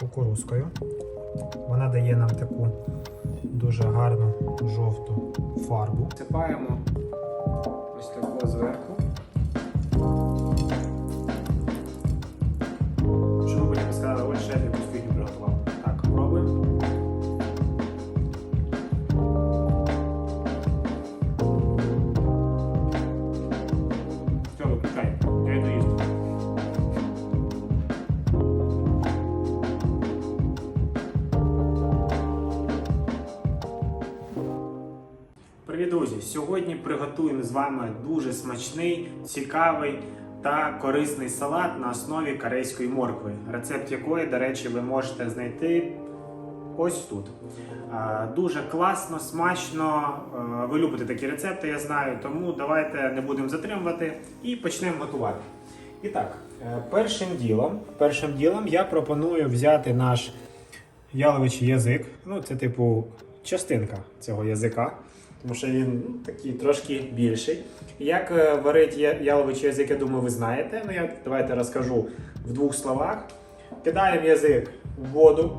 кукурузкою. Вона дає нам таку дуже гарну жовту фарбу. Сипаємо ось таку зверху. Друзі! Сьогодні приготуємо з вами дуже смачний, цікавий та корисний салат на основі корейської моркви, рецепт якої, до речі, ви можете знайти ось тут. Дуже класно, смачно. Ви любите такі рецепти, я знаю, тому давайте не будемо затримувати і почнемо готувати. І так, е, першим ділом, першим ділом я пропоную взяти наш яловичий язик. Ну, це типу частинка цього язика, тому що він ну, такий трошки більший. Як е, варить яловичий язик, я думаю, ви знаєте. Ну, я давайте розкажу в двох словах. Кидаємо язик в воду,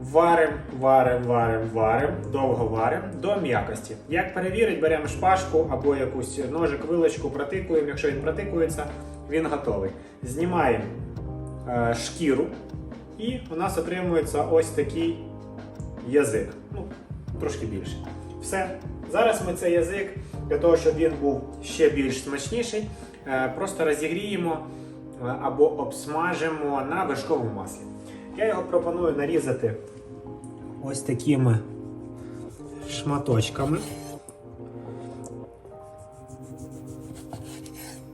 варимо, варимо, варимо, варимо, довго варимо до м'якості. Як перевірить, беремо шпажку або якусь ножик, вилочку, протикуємо. Якщо він протикується, він готовий. Знімаємо е, шкіру, і у нас отримується ось такий язик. Ну, трошки більше. Все. Зараз ми цей язик, для того, щоб він був ще більш смачніший, е, просто розігріємо е, або обсмажимо на вершковому маслі. Я його пропоную нарізати ось такими шматочками.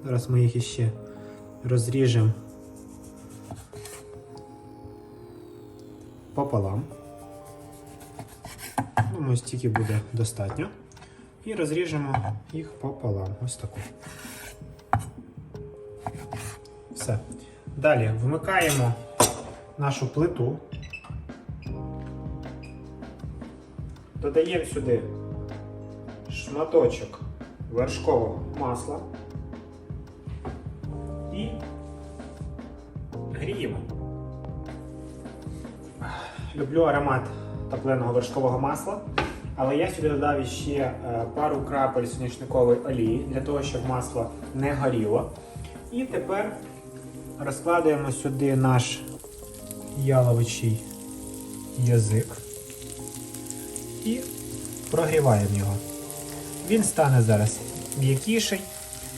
Зараз ми їх іще розріжемо пополам. Думаю, стільки буде достатньо. І розріжемо їх пополам. Ось таку. Все. Далі вмикаємо нашу плиту. Додаємо сюди шматочок вершкового масла і гріємо. Люблю аромат топленого вершкового масла, але я сюди додав ще е, пару крапель соняшникової олії для того, щоб масло не горіло. І тепер розкладаємо сюди наш яловичий язик і прогріваємо його. Він стане зараз м'якіший,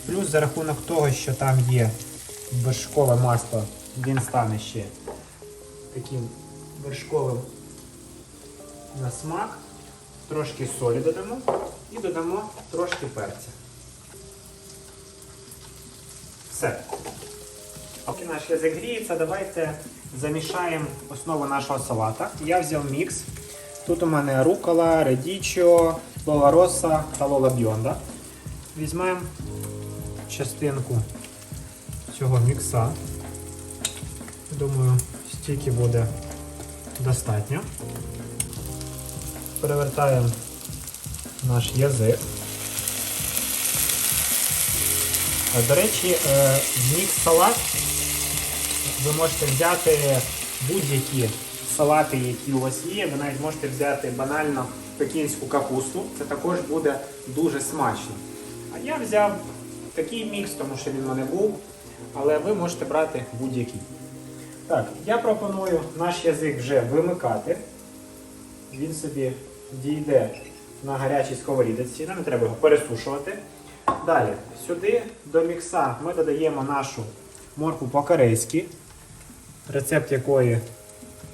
плюс за рахунок того, що там є вершкове масло, він стане ще таким вершковим на смак, трошки солі додамо і додамо трошки перця. Все. Поки наш язик гріється, давайте замішаємо основу нашого салата. Я взяв мікс. Тут у мене рукола, редічо, лола роса та лола бьонда. Візьмемо частинку цього мікса. Думаю, стільки буде достатньо. Перевертаємо наш язик. Е, До речі, е, в мікс салат ви можете взяти будь-які салати, які у вас є. Ви навіть можете взяти банально пекінську капусту. Це також буде дуже смачно. А я взяв такий мікс, тому що він у мене був. Але ви можете брати будь-який. Так, я пропоную наш язик вже вимикати. Він собі дійде на гарячій сковорідці, нам не треба його пересушувати. Далі, сюди до мікса ми додаємо нашу моркву по-корейськи, рецепт якої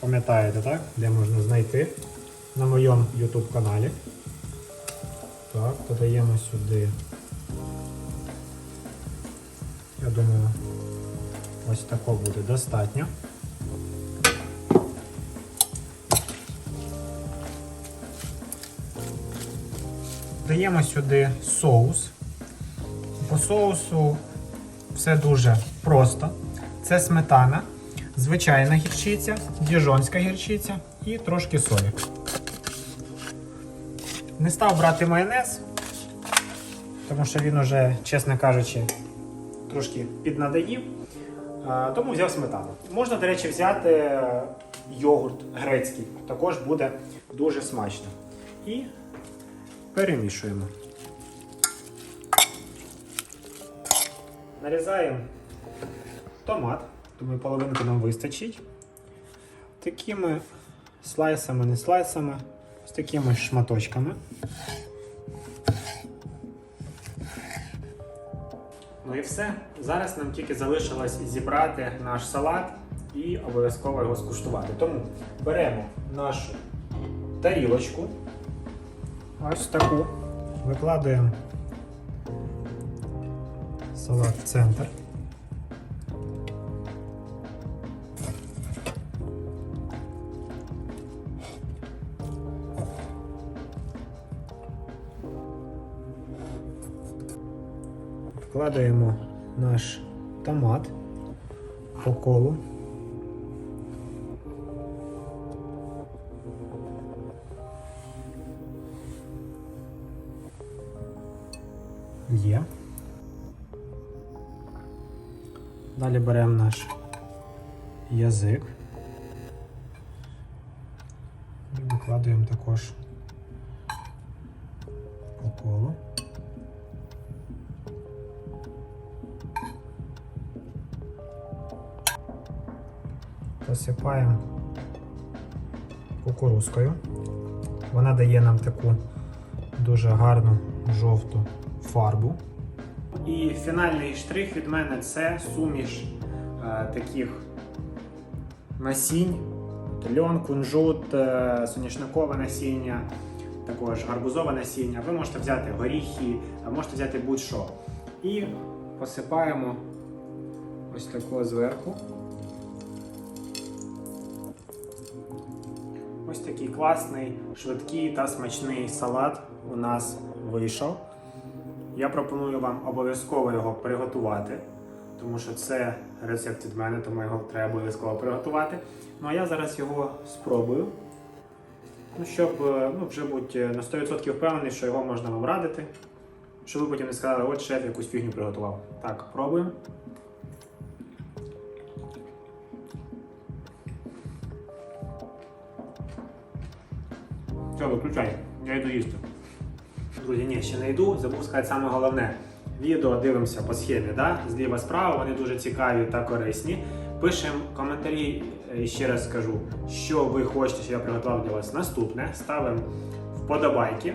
пам'ятаєте, так? Де можна знайти на моєму YouTube каналі. Так, додаємо сюди. Я думаю, ось такого буде достатньо. Даємо сюди соус. По соусу все дуже просто. Це сметана, звичайна гірчиця, діжонська гірчиця і трошки солі. Не став брати майонез, тому що він уже, чесно кажучи, трошки піднадоїв. Тому взяв сметану. Можна, до речі, взяти йогурт грецький. Також буде дуже смачно. І перемішуємо. Нарізаємо томат. Думаю, половинку нам вистачить. Такими слайсами, не слайсами, з такими шматочками. Ну і все. Зараз нам тільки залишилось зібрати наш салат і обов'язково його скуштувати. Тому беремо нашу тарілочку, ось таку, викладаємо салат в центр. Вкладаємо наш томат по колу. Є. Далі беремо наш язик. І викладаємо також по колу. Посипаємо кукурузкою. Вона дає нам таку дуже гарну жовту фарбу. І фінальний штрих від мене це суміш е, таких насінь, льон, кунжут, е, соняшникове насіння, також гарбузове насіння. Ви можете взяти горіхи, можете взяти будь-що. І посипаємо ось тако зверху. Ось такий класний, швидкий та смачний салат у нас вийшов. Я пропоную вам обов'язково його приготувати, тому що це рецепт від мене, тому його треба обов'язково приготувати. Ну а я зараз його спробую. Ну, щоб е, ну, вже бути на 100% впевнений, що його можна вам радити. Щоб ви потім не сказали, от шеф якусь фігню приготував. Так, пробуємо. Все, виключай, я йду їсти. Друзі, ні, ще не йду. Забув сказати саме головне. Відео дивимося по схемі, да? зліва справа, вони дуже цікаві та корисні. Пишемо коментарі, е, ще раз скажу, що ви хочете, щоб я приготував для вас наступне. Ставимо вподобайки.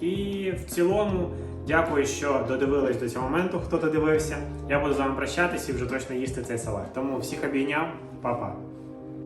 І в цілому, дякую, що додивились до цього моменту, хто додивився. Я буду з вами прощатись і вже точно їсти цей салат. Тому всіх обійняв, па-па.